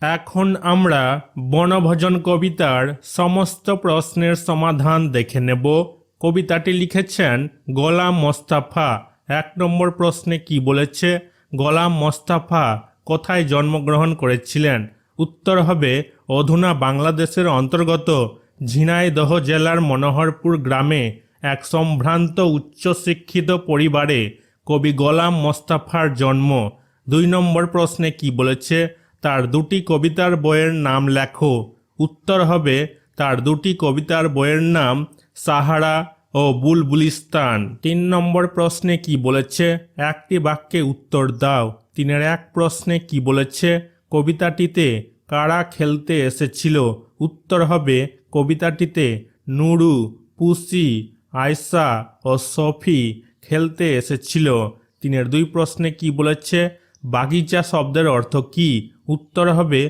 এখন আমরা বনভোজন কবিতার সমস্ত প্রশ্নের সমাধান দেখে নেব। কবিতাটি লিখেছেন গোলাম মোস্তাফা। এক নম্বর প্রশ্নে কি বলেছে? গোলাম মোস্তাফা কোথায় জন্মগ্রহণ করেছিলেন? উত্তর হবে অধুনা বাংলাদেশের অন্তর্গত ঝিনাইদহ জেলার মনোহরপুর গ্রামে এক সম্ভ্রান্ত উচ্চশিক্ষিত পরিবারে কবি গোলাম মোস্তাফার জন্ম। দুই নম্বর প্রশ্নে কি বলেছে? তার দুটি কবিতার বইয়ের নাম লেখো। উত্তর হবে, তার দুটি কবিতার বইয়ের নাম সাহারা ও বুলবুলিস্তান। তিন নম্বর প্রশ্নে কি বলেছে? একটি বাক্যে উত্তর দাও। তিনের এক প্রশ্নে কি বলেছে? কবিতাটিতে কারা খেলতে এসেছিল? উত্তর হবে, কবিতাটিতে নুরু, পুসি, আয়সা ও সফি খেলতে এসেছিল। তিনের দুই প্রশ্নে কি বলেছে? বাগিচা শব্দের অর্থ কি? উত্তর হবে,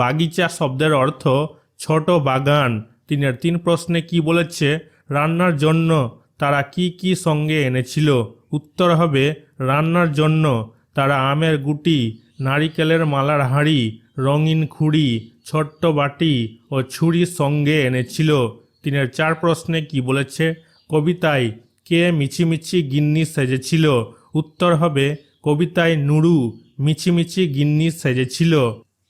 বাগিচা শব্দের অর্থ ছোট বাগান। তিনের তিন প্রশ্নে কি বলেছে? রান্নার জন্য তারা কি কি সঙ্গে এনেছিল? উত্তর হবে, রান্নার জন্য তারা আমের গুটি, নারিকেলের মালার হাঁড়ি, রঙিন খুঁড়ি, ছোট্ট বাটি ও ছুরি সঙ্গে এনেছিল। তিনের চার প্রশ্নে কি বলেছে? কবিতায় কে মিছিমিছি গিন্নি সেজেছিল? উত্তর হবে, কবিতায় নুরু মিছিমিছি গিন্নি সেজেছিল।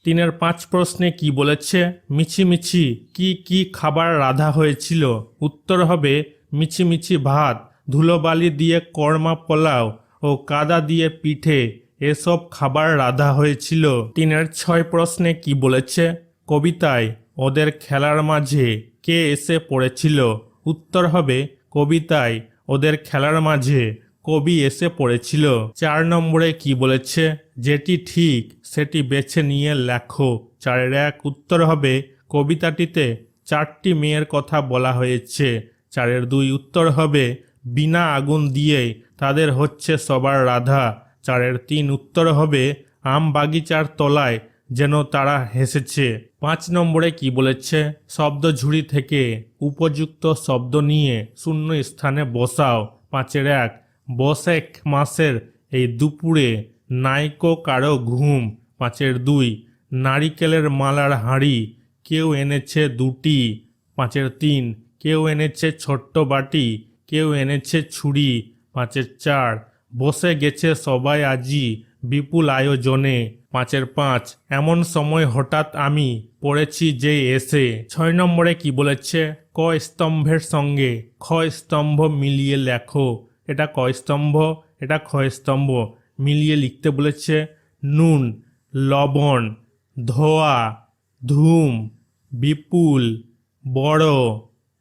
টিনের পাঁচ প্রশ্নে কি বলেছে? মিছিমিছি, কি কি খাবার রাধা হয়েছিল? উত্তর হবে, মিছিমিছি ভাত, ধুলোবালি দিয়ে কর্মা পোলাও ও কাদা দিয়ে পিঠে, এসব খাবার রাধা হয়েছিল। টিনের ছয় প্রশ্নে কি বলেছে? কবিতায়, ওদের খেলার মাঝে কে এসে পড়েছিল? উত্তর হবে, কবিতায়, ওদের খেলার মাঝে কবি এসে পড়েছিল। চার নম্বরে কি বলেছে? যেটি ঠিক, সেটি বেছে নিয়ে লেখো। চারের এক উত্তর হবে, কবিতাটিতে চারটি মেয়ের কথা বলা হয়েছে। চারের দুই উত্তর হবে, বিনা আগুন দিয়ে তাদের হচ্ছে সবার রাধা। চারের তিন উত্তর হবে, আম বাগিচার তলায় যেন তারা হেসেছে। পাঁচ নম্বরে কি বলেছে? শব্দ ঝুড়ি থেকে উপযুক্ত শব্দ নিয়ে শূন্য স্থানে বসাও। পাঁচের এক, বসেক মাসের এই দুপুরে নাইকো কারও ঘুম, পাঁচের দুই। নারিকেলের মালার হাঁড়ি, কেউ এনেছে দুটি। পাঁচের তিন, কেউ এনেছে ছোট্ট বাটি, কেউ এনেছে ছুরি। পাঁচের চার, বসে গেছে সবাই আজি বিপুল আয়োজনে। পাঁচের পাঁচ, এমন সময় হঠাৎ আমি পড়েছি যে এসে। ছয় নম্বরে কি বলেছে? ক স্তম্ভের সঙ্গে, খ স্তম্ভ মিলিয়ে লেখো। এটা ক স্তম্ভ, এটা খ স্তম্ভ। মিলিয়ে লিখতে বলেছে, নুন, লবণ, ধোয়া, ধূম, বিপুল, বড়,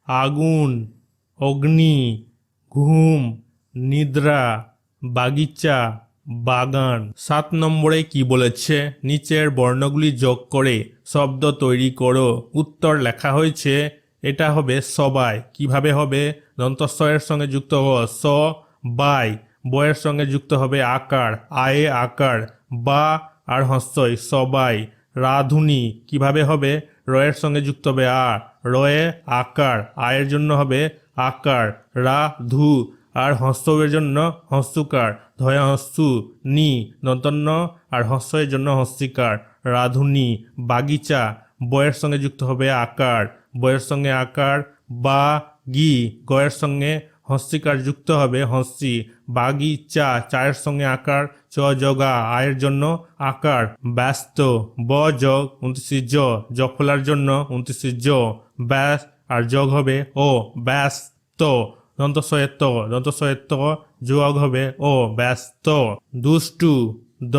আগুন, অগ্নি, ঘুম, নিদ্রা, বাগিচা, বাগান। সাত নম্বরে কি বলেছে? নিচের বর্ণগুলি যোগ করে শব্দ তৈরি করো। উত্তর লেখা হয়েছে, এটা হবে সবাই। কীভাবে হবে? দন্তস্বয়ের সঙ্গে যুক্ত স, বাই। বয়ের সঙ্গে যুক্ত হবে আকার, আয়ে আকার, বা আর হস্যই সবাই। রাধুনি, কীভাবে হবে? রয়ের সঙ্গে যুক্ত হবে আ। রয়ে, আকার, আয়ের জন্য হবে আকার। রা, ধু, আর হস্যের জন্য হস্যকার ধয়া হস্যু নি দন্তন্য আর হস্যের জন্য হস্যিকার রাধুনি, বাগিচা বয়ের সঙ্গে যুক্ত হবে আকার। বয়ের সঙ্গে আকার, বা, গি, গয়ের সঙ্গে হস্যিকার যুক্ত হবে হস্যি বাগিচা চায়ের সঙ্গে আকার, চ, জগা, আয়ের জন্য আকার, ব্যস্ত, ব যোগ উনত্রিশ জ জফলার জন্য উনত্রিশ জ, ব্যাস, আর যোগ হবে ও, ব্যস্ত, দন্তস্বয়ত্ত দন্তস্বয়ত্ত, যোগ হবে ও, ব্যস্ত, দুষ্টু, দ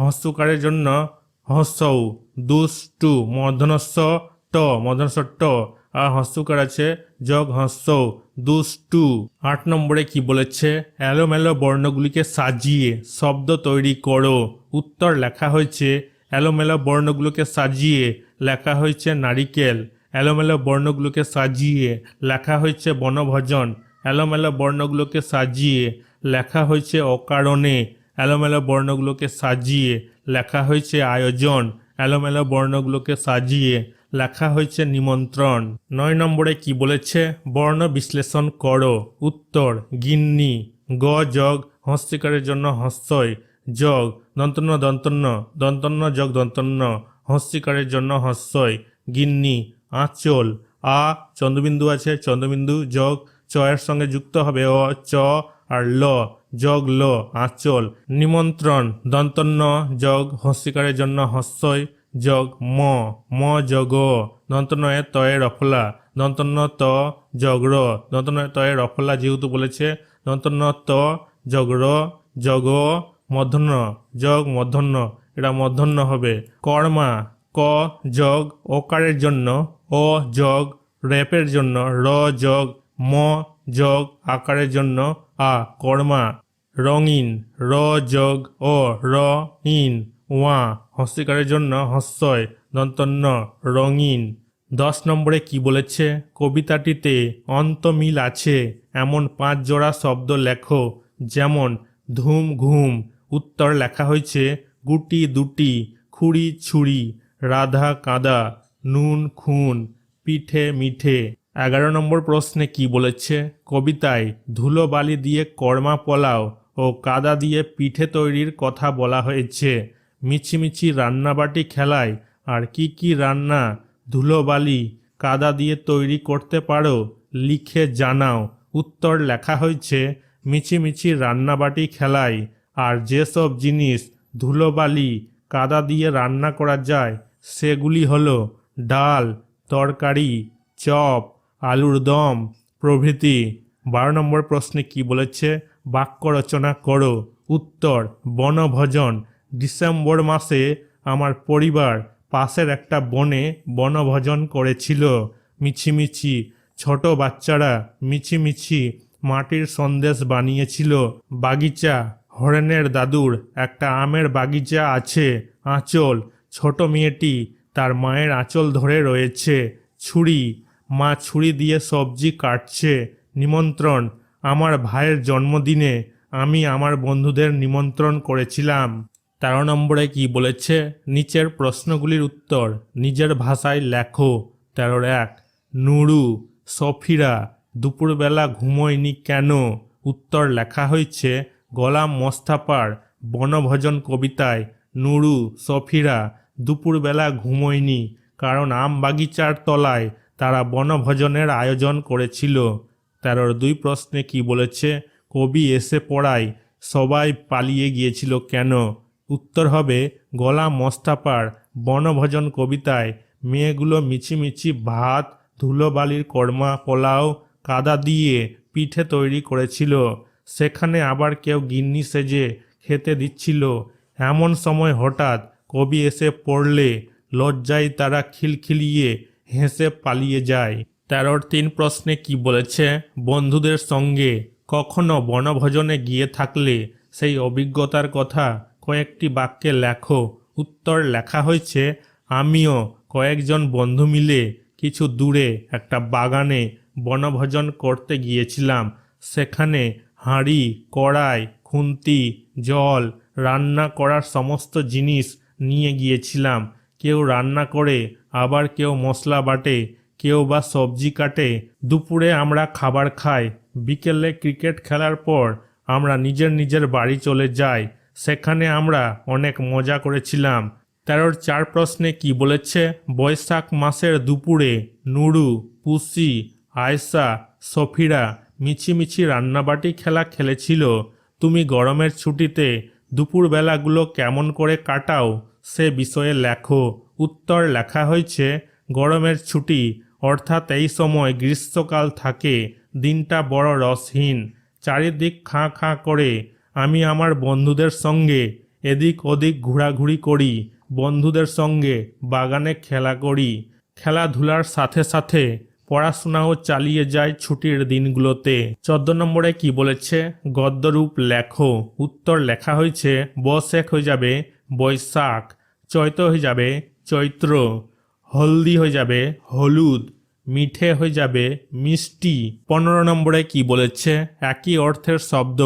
হস্যকারের জন্য হস্যৌ, দুষ্টু মর্ধনস্ব ট মর্ধনস্ব ট আর হস্যকার আছে জগ হস্য দুষ্টু। আট নম্বরে কি বলেছে? এলোমেলো বর্ণগুলিকে সাজিয়ে শব্দ তৈরি করো। উত্তর লেখা হয়েছে, এলোমেলো বর্ণগুলোকে সাজিয়ে লেখা হয়েছে নারিকেল। এলোমেলো বর্ণগুলোকে সাজিয়ে লেখা হয়েছে বনভোজন। এলোমেলো বর্ণগুলোকে সাজিয়ে লেখা হয়েছে অকারণে। এলোমেলো বর্ণগুলোকে সাজিয়ে লেখা হয়েছে আয়োজন। এলোমেলো বর্ণগুলোকে সাজিয়ে লেখা হয়েছে নিমন্ত্রণ। নয় নম্বরে কি বলেছে? বর্ণ বিশ্লেষণ করো। উত্তর, গিন্নি, গ যোগ হস্তিকারের জন্য হস্যই যোগ দন্তন্য দন্তন্য দন্তন্য যোগ দন্তন্য হস্যিকারের জন্য হস্যই গিন্নি, আঁচল, আ, চন্দ্রবিন্দু আছে, চন্দ্রবিন্দু যোগ চয়ের সঙ্গে যুক্ত হবে, অ, চ আর ল যোগ ল, আঁচল, নিমন্ত্রণ, দন্তন্য যোগ হস্যিকারের জন্য হস্যই যোগ ম ম যোগ দন্তনয়ে তয়ে রফলা দন্তন্য ত যোগ র দন্তনয়ে তয়ে রফলা যেহেতু বলেছে দন্তন্য ত যোগ র যোগ মধ্যাহ্ন যোগ মধ্যাহ্ন এটা মধ্যাহ্ন হবে। কর্মা, ক যোগ, ওকারের জন্য অ যোগ র্যাপের জন্য, র যোগ, ম যোগ, আকারের জন্য, আ, কর্মা। রঙিন, র যোগ, ও, র, ইন ওয়া হস্যিকারের জন্য হস্যয় দন্তন্য, রঙিন। দশ নম্বরে কি বলেছে? কবিতাটিতে অন্তমিল আছে, এমন পাঁচ জোড়া শব্দ লেখো, যেমন ধুম ঘুম। উত্তর লেখা হয়েছে, গুটি দুটি, খুঁড়ি ছুরি রাধা কাদা, নুন খুন, পিঠে মিঠে। এগারো নম্বর প্রশ্নে কি বলেছে? কবিতায় ধুলো বালি দিয়ে কর্মা পোলাও ও কাদা দিয়ে পিঠে তৈরির কথা বলা হয়েছে। মিছিমিছি রান্নাবাটি খেলায় আর কি কি রান্না ধুলোবালি কাদা দিয়ে তৈরি করতে পারো, লিখে জানাও। উত্তর লেখা হয়েছে, মিছিমিছি রান্নাবাটি খেলায় আর যেসব জিনিস ধুলোবালি কাদা দিয়ে রান্না করা যায়, সেগুলি হলো ডাল, তরকারি, চপ, আলুর দম, প্রভৃতি। বারো নম্বর প্রশ্নে কি বলেছে? বাক্য রচনা করো। উত্তর, বনভোজন। ডিসেম্বর মাসে আমার পরিবার পাশের একটা বনে বনভোজন করেছিল। মিছিমিছি, ছোট বাচ্চারা মিছিমিছি মাটির সন্দেশ বানিয়েছিল। বাগিচা, হরেনের দাদুর একটা আমের বাগিচা আছে, আঁচল, ছোট মেয়েটি তার মায়ের আঁচল ধরে রয়েছে, ছুরি, মা ছুরি দিয়ে সবজি কাটছে, নিমন্ত্রণ, আমার ভাইয়ের জন্মদিনে আমি আমার বন্ধুদের নিমন্ত্রণ করেছিলাম। তেরো নম্বরে কি বলেছে? নিচের প্রশ্নগুলির উত্তর নিজের ভাষায় লেখো। তেরোর এক, নুরু, সফিরা, দুপুরবেলা ঘুমোয়নি কেন? উত্তর লেখা হয়েছে, গোলাম মোস্তাফার বনভোজন কবিতায় নুরু, সফিরা দুপুরবেলা ঘুমোয়নি কারণ আম বাগিচার তলায় তারা বনভোজনের আয়োজন করেছিল। তেরোর দুই প্রশ্নে কি বলেছে? কবি এসে পড়ায় সবাই পালিয়ে গিয়েছিল কেন? উত্তর হবে, গলা মোস্তাফার বনভোজন কবিতায় মেয়েগুলো মিছিমিছি ভাত, ধুলোবালির কর্মা পোলাও কাদা দিয়ে পিঠে তৈরি করেছিল। সেখানে আবার কেউ গিন্নি সেজে খেতে দিচ্ছিল। এমন সময় হঠাৎ কবি এসে পড়লে লজ্জায় তারা খিলখিলিয়ে হেসে পালিয়ে যায়। তেরোর তিন প্রশ্নে কি বলেছে? বন্ধুদের সঙ্গে কখনো বনভোজনে গিয়ে থাকলে সেই অভিজ্ঞতার কথা কয়েকটি বাক্যে লেখো। উত্তর লেখা হয়েছে, আমিও কয়েকজন বন্ধু মিলে কিছু দূরে একটা বাগানে বনভোজন করতে গিয়েছিলাম। সেখানে হাঁড়ি, কড়াই, খুন্তি, জল, রান্না করার সমস্ত জিনিস নিয়ে গিয়েছিলাম। কেউ রান্না করে, আবার কেউ মশলা বাটে, কেউ বা সবজি কাটে। দুপুরে আমরা খাবার খাই। বিকেলে ক্রিকেট খেলার পর আমরা নিজের নিজের বাড়ি চলে যাই। সেখানে আমরা অনেক মজা করেছিলাম। তেরোর চার প্রশ্নে কি বলেছে? বৈশাখ মাসের দুপুরে নুরু, পুসি আয়সা সফিরা মিছিমিছি রান্নাবাটি খেলা খেলেছিল। তুমি গরমের ছুটিতে দুপুরবেলাগুলো কেমন করে কাটাও সে বিষয়ে লেখো। উত্তর লেখা হয়েছে, গরমের ছুটি, অর্থাৎ এই সময় গ্রীষ্মকাল থাকে, দিনটা বড় রসহীন, চারিদিক খাঁ খাঁ করে আমি আমার বন্ধুদের সঙ্গে এদিক ওদিক ঘোরাঘুরি করি, বন্ধুদের সঙ্গে বাগানে খেলা করি। খেলাধুলার সাথে সাথে পড়াশোনাও চালিয়ে যায় ছুটির দিনগুলোতে। চোদ্দ নম্বরে কি বলেছে? গদ্যরূপ লেখো। উত্তর লেখা হয়েছে বসেক হয়ে যাবে, বৈশাখ। চৈত হয়ে যাবে, চৈত্র। হলদি হয়ে যাবে, হলুদ। মিঠে হয়ে যাবে, মিষ্টি। পনেরো নম্বরে কি বলেছে? একই অর্থের শব্দ।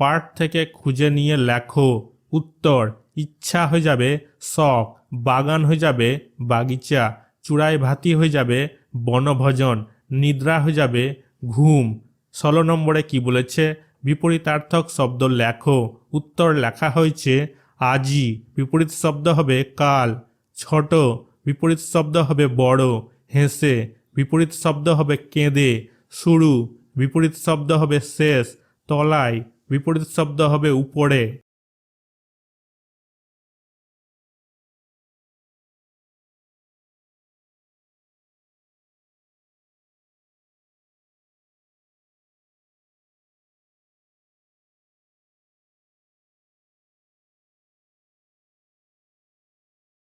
পাঠ থেকে খুঁজে নিয়ে লেখো। উত্তর, ইচ্ছা হয়ে যাবে শখ, বাগান হয়ে যাবে বাগিচা, চূড়ায় ভাতি হয়ে যাবে বনভোজন, নিদ্রা হয়ে যাবে ঘুম। ষোলো নম্বরে কি বলেছে? বিপরীতার্থক শব্দ লেখো। উত্তর লেখা হয়েছে, আজি। বিপরীত শব্দ হবে, কাল। ছোট, বিপরীত শব্দ হবে, বড়। হেসে, বিপরীত শব্দ হবে, কেঁদে। শুরু, বিপরীত শব্দ হবে, শেষ। তলায়। বিপরীত শব্দ হবে উপরে।